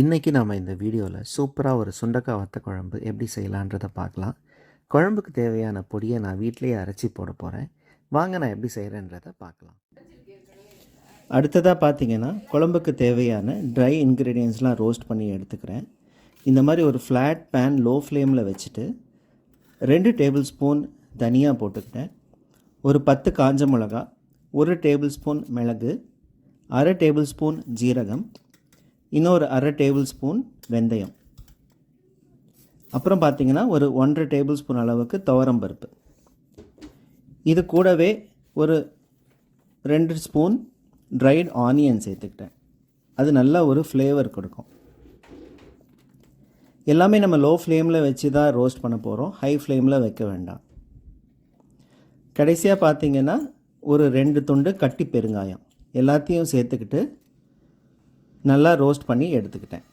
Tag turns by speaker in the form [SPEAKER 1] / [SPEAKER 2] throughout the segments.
[SPEAKER 1] இன்றைக்கி நம்ம இந்த வீடியோவில் சூப்பராக ஒரு சுண்டக்காய் வத்த குழம்பு எப்படி செய்யலான்றதை பார்க்கலாம். குழம்புக்கு தேவையான பொடியை நான் வீட்டிலேயே அரைச்சி போட போகிறேன் வாங்க நான் எப்படி செய்கிறேன்றதை பார்க்கலாம். அடுத்ததாக பார்த்தீங்கன்னா குழம்புக்கு தேவையான ட்ரை இன்க்ரீடியன்ஸ்லாம் ரோஸ்ட் பண்ணி எடுத்துக்கிறேன். இந்த மாதிரி ஒரு ஃப்ளாட் பேன் லோ ஃப்ளேமில் வச்சுட்டு ரெண்டு டேபிள் ஸ்பூன் தனியாக போட்டுக்கிட்டேன். ஒரு பத்து காஞ்ச மிளகா ஒரு டேபிள் ஸ்பூன் மிளகு அரை டேபிள் ஸ்பூன் ஜீரகம் இன்னொரு அரை டேபிள் ஸ்பூன் வெந்தயம். அப்புறம் பார்த்திங்கன்னா ஒரு ஒன்றரை டேபிள் ஸ்பூன் அளவுக்கு துவரம் பருப்பு. இது கூடவே ஒரு ரெண்டு ஸ்பூன் ட்ரைட் ஆனியன் சேர்த்துக்கிட்டேன். அது நல்லா ஒரு ஃப்ளேவர் கொடுக்கும். எல்லாமே நம்ம லோ ஃப்ளேமில் வச்சு தான் ரோஸ்ட் பண்ண போகிறோம் ஹை ஃப்ளேமில் வைக்க வேண்டாம். கடைசியாக பார்த்தீங்கன்னா ஒரு ரெண்டு துண்டு கட்டி பெருங்காயம். எல்லாத்தையும் சேர்த்துக்கிட்டு நல்லா ரோஸ்ட் பண்ணி எடுத்துக்கிட்டேன்.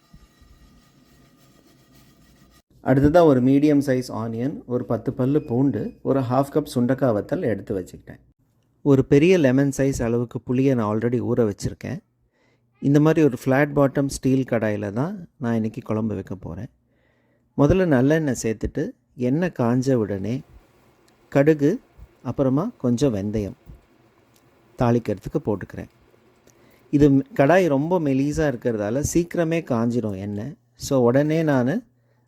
[SPEAKER 1] அடுத்ததாக ஒரு மீடியம் சைஸ் ஆனியன் ஒரு பத்து பல்லு பூண்டு ஒரு ஹாஃப் கப் சுண்டக்காய் வத்தல் எடுத்து வச்சுக்கிட்டேன். ஒரு பெரிய லெமன் சைஸ் அளவுக்கு புளியை நான் ஆல்ரெடி ஊற வச்சுருக்கேன். இந்த மாதிரி ஒரு ஃப்ளாட் பாட்டம் ஸ்டீல் கடாயில் தான் நான் இன்றைக்கி குழம்பு வைக்க போகிறேன் முதல்ல நல்லெண்ணெய் சேர்த்துட்டு எண்ணெய் காஞ்ச உடனே கடுகு அப்புறமா கொஞ்சம் வெந்தயம் தாளிக்கிறதுக்கு போட்டுக்கிறேன். இது கடாய் ரொம்ப மெலீஸாக இருக்கிறதால சீக்கிரமே காஞ்சிடும் எண்ணெய். ஸோ உடனே நான்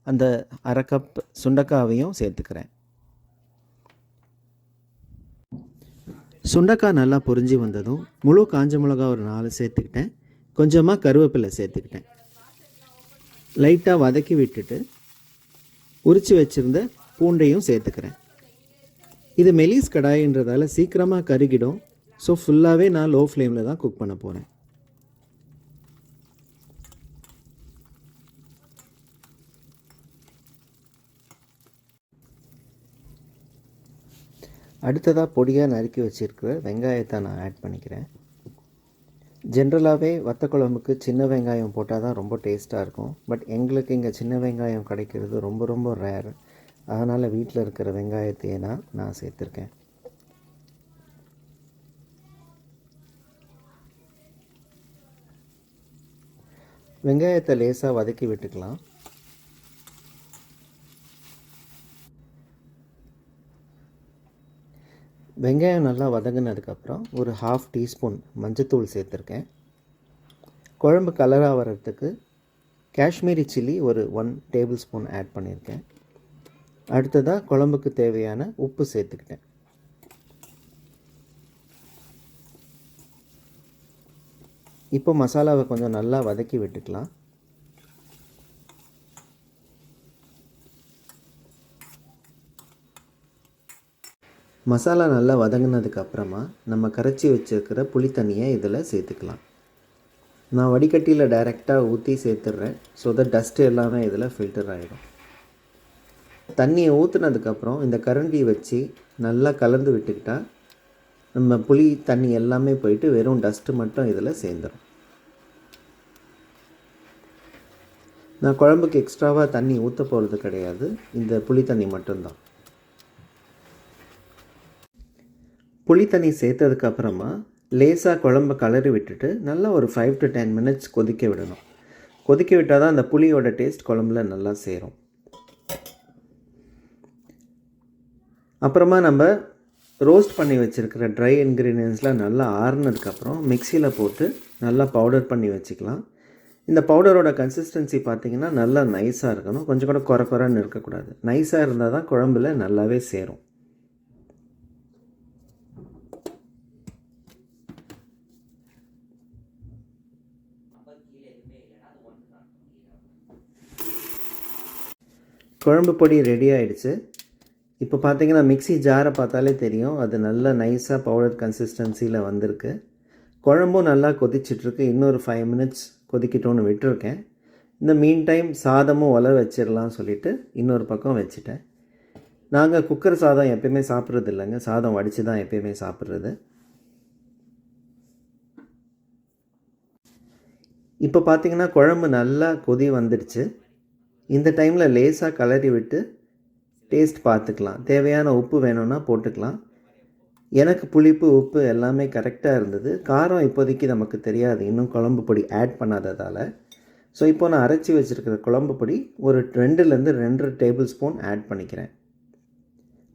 [SPEAKER 1] அந்த அரை கப் சுண்டக்காவையும் சேர்த்துக்கிறேன். சுண்டக்காய் நல்லா பொரிஞ்சு வந்ததும் முழு காஞ்ச மிளகா ஒரு நாலு சேர்த்துக்கிட்டேன். கொஞ்சமாக கருவேப்பிலை சேர்த்துக்கிட்டேன். லைட்டாக வதக்கி விட்டுட்டு உரித்து வச்சுருந்த பூண்டையும் சேர்த்துக்கிறேன். இது மெலிஸ் கடாயின்றதால சீக்கிரமாக கருகிடும். ஸோ ஃபுல்லாகவே நான் லோ ஃப்ளேமில் தான் குக் பண்ண போகிறேன் அடுத்ததாக பொடியாக நறுக்கி வச்சுருக்கிற வெங்காயத்தை நான் ஆட் பண்ணிக்கிறேன். ஜென்ரலாகவே வத்த குழம்புக்கு சின்ன வெங்காயம் போட்டால் தான் ரொம்ப டேஸ்ட்டாக இருக்கும். பட் எங்களுக்கு இங்கே சின்ன வெங்காயம் கிடைக்கிறது ரொம்ப ரொம்ப ரேர் அதனால் வீட்டில் இருக்கிற வெங்காயத்தையே நான் நான் சேர்த்துருக்கேன். வெங்காயத்தை லேசாக வதக்கி விட்டுக்கலாம். வெங்காயம் நல்லா வதங்கினதுக்கப்புறம் ஒரு ஹாஃப் டீஸ்பூன் மஞ்சத்தூள் சேர்த்துருக்கேன். குழம்பு கலராக வர்றதுக்கு காஷ்மீரி சில்லி ஒரு ஒன் டேபிள் ஸ்பூன் ஆட் பண்ணியிருக்கேன் அடுத்ததாக குழம்புக்கு தேவையான உப்பு சேர்த்துக்கிட்டேன். இப்போ மசாலாவை கொஞ்சம் நல்லா வதக்கி விட்டுக்கலாம். மசாலா நல்லா வதங்கினதுக்கு அப்புறமா நம்ம கரைச்சி வச்சுருக்கிற புளி தண்ணியை இதில் சேர்த்துக்கலாம். நான் வடிகட்டியில் டைரெக்டாக ஊற்றி சேர்த்துட்றேன் ஸோ த டஸ்ட்டு எல்லாமே இதில் ஃபில்டர் ஆகிடும் தண்ணியை ஊற்றுனதுக்கப்புறம் இந்த கரண்டி வச்சு நல்லா கலந்து விட்டுக்கிட்டால் நம்ம புளி தண்ணி எல்லாமே போயிட்டு வெறும் டஸ்ட்டு மட்டும் இதில் சேர்ந்துடும் நான் குழம்புக்கு எக்ஸ்ட்ராவாக தண்ணி ஊற்ற போகிறது கிடையாது. இந்த புளி தண்ணி மட்டும்தான். புளி தண்ணி சேர்த்ததுக்கப்புறமா லேசாக குழம்பு கலரி விட்டுட்டு நல்லா ஒரு ஃபைவ் டு டென் மினிட்ஸ் கொதிக்க விடணும். கொதிக்க விட்டால் தான் அந்த புளியோட டேஸ்ட் குழம்புல நல்லா சேரும். அப்புறமா நம்ம ரோஸ்ட் பண்ணி வச்சுருக்கிற ட்ரை இன்க்ரீடியன்ஸ்லாம் நல்லா ஆறுனதுக்கப்புறம் மிக்சியில் போட்டு நல்லா பவுடர் பண்ணி வச்சுக்கலாம். இந்த பவுடரோட கன்சிஸ்டன்சி பார்த்திங்கன்னா நல்லா நைஸாக இருக்கணும். கொஞ்சம் கூட குறை குறைன்னு இருக்கக்கூடாது நைஸாக இருந்தால் தான் குழம்புல நல்லாவே சேரும். குழம்பு பொடி ரெடி ஆகிடுச்சு இப்போ பார்த்தீங்கன்னா மிக்சி ஜாரை பார்த்தாலே தெரியும். அது நல்ல நைஸாக பவுடர் கன்சிஸ்டன்சியில் வந்திருக்கு. குழம்பும் நல்லா கொதிச்சிட்ருக்கு. இன்னொரு ஃபைவ் மினிட்ஸ் கொதிக்கிட்டோன்னு விட்டுருக்கேன். இந்த மீன் டைம் சாதமும் ஒலை வச்சிடலாம் சொல்லிவிட்டு இன்னொரு பக்கம் வச்சுட்டேன். நாங்கள் குக்கர் சாதம் எப்பயுமே சாப்பிட்றது இல்லைங்க. சாதம் வடித்து தான் எப்பயுமே சாப்பிட்றது. இப்போ பார்த்தீங்கன்னா குழம்பு நல்லா கொதி வந்துடுச்சு. இந்த டைமில் லேசாக கலரி விட்டு டேஸ்ட் பார்த்துக்கலாம். தேவையான உப்பு வேணும்னா போட்டுக்கலாம். எனக்கு புளிப்பு உப்பு எல்லாமே கரெக்டாக இருந்தது. காரம் இப்போதைக்கு நமக்கு தெரியாது. இன்னும் குழம்பு பொடி ஆட் பண்ணாததால். ஸோ இப்போ நான் அரைச்சி வச்சுருக்கிற குழம்பு பொடி ஒரு ரெண்டுலேருந்து ரெண்டரை டேபிள் ஸ்பூன் ஆட் பண்ணிக்கிறேன்.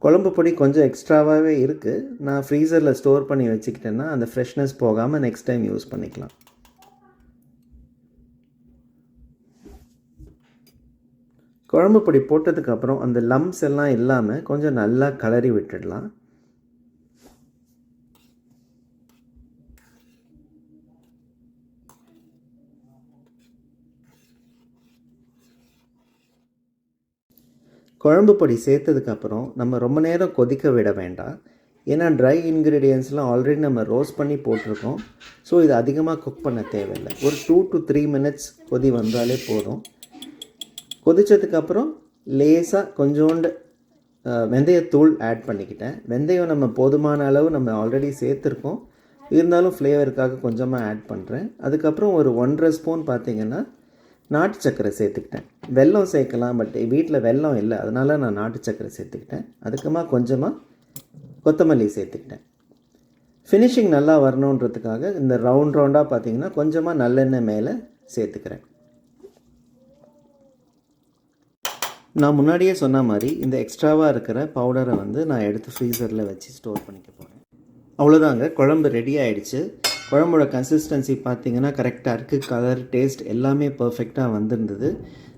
[SPEAKER 1] குழம்பு பொடி கொஞ்சம் எக்ஸ்ட்ராவாகவே இருக்குது நான் ஃப்ரீசரில் ஸ்டோர் பண்ணி வச்சுக்கிட்டேன்னா அந்த ஃப்ரெஷ்னஸ் போகாமல் நெக்ஸ்ட் டைம் யூஸ் பண்ணிக்கலாம். குழம்பு பொடி போட்டதுக்கப்புறம் அந்த லம்ஸ் எல்லாம் இல்லாமல் கொஞ்சம் நல்லா கலரி விட்டுடலாம். குழம்பு பொடி சேர்த்ததுக்கப்புறம் நம்ம ரொம்ப நேரம் கொதிக்க விட வேண்டாம். ஏன்னா ட்ரை இன்க்ரீடியன்ஸ்லாம் ஆல்ரெடி நம்ம ரோஸ்ட் பண்ணி போட்டிருக்கோம். ஸோ இது அதிகமாக குக் பண்ண தேவையில்லை. ஒரு டூ டு த்ரீ மினிட்ஸ் கொதி வந்தாலே போதும். கொதித்ததுக்கப்புறம் லேசாக கொஞ்சோண்டு வெந்தயத்தூள் ஆட் பண்ணிக்கிட்டேன். வெந்தயம் நம்ம போதுமான அளவு நம்ம ஆல்ரெடி சேர்த்துருக்கோம். இருந்தாலும் ஃப்ளேவருக்காக கொஞ்சமாக ஆட் பண்ணுறேன் அதுக்கப்புறம் ஒரு ஒன்றரை ஸ்பூன் பார்த்திங்கன்னா நாட்டு சர்க்கரை சேர்த்துக்கிட்டேன். வெல்லம் சேர்க்கலாம் பட் வீட்டில் வெல்லம் இல்லை. அதனால் நான் நாட்டு சர்க்கரை சேர்த்துக்கிட்டேன். அதுக்கமாக கொஞ்சமாக கொத்தமல்லி சேர்த்துக்கிட்டேன். ஃபினிஷிங் நல்லா வரணுன்றதுக்காக இந்த ரவுண்ட் ரவுண்டாக பார்த்தீங்கன்னா கொஞ்சமாக நல்லெண்ணெய் மேலே சேர்த்துக்கிறேன். நான் முன்னாடியே சொன்ன மாதிரி இந்த எக்ஸ்ட்ராவாக இருக்கிற பவுடரை வந்து நான் எடுத்து ஃப்ரீசரில் வச்சு ஸ்டோர் பண்ணிக்க போகிறேன் அவ்வளோதாங்க குழம்பு ரெடி ஆகிடுச்சு குழம்போட கன்சிஸ்டன்சி பார்த்தீங்கன்னா கரெக்டாக இருக்குது கலர் டேஸ்ட் எல்லாமே பர்ஃபெக்டாக வந்திருந்தது.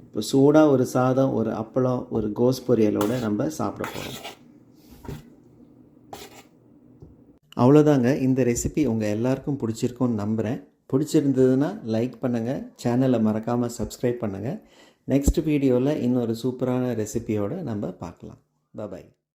[SPEAKER 1] இப்போ சூடாக ஒரு சாதம் ஒரு அப்பளம் ஒரு கோஸ் பொரியலோடு நம்ம சாப்பிட போகிறோம் அவ்வளோதாங்க இந்த ரெசிபி உங்கள் எல்லாருக்கும் பிடிச்சிருக்கும்னு நம்புகிறேன் பிடிச்சிருந்ததுன்னா லைக் பண்ணுங்கள் சேனலை மறக்காமல் சப்ஸ்கிரைப் பண்ணுங்கள் நெக்ஸ்ட் வீடியோவில் இன்னொரு சூப்பரான ரெசிபியோடு நம்ம பார்க்கலாம். பாய்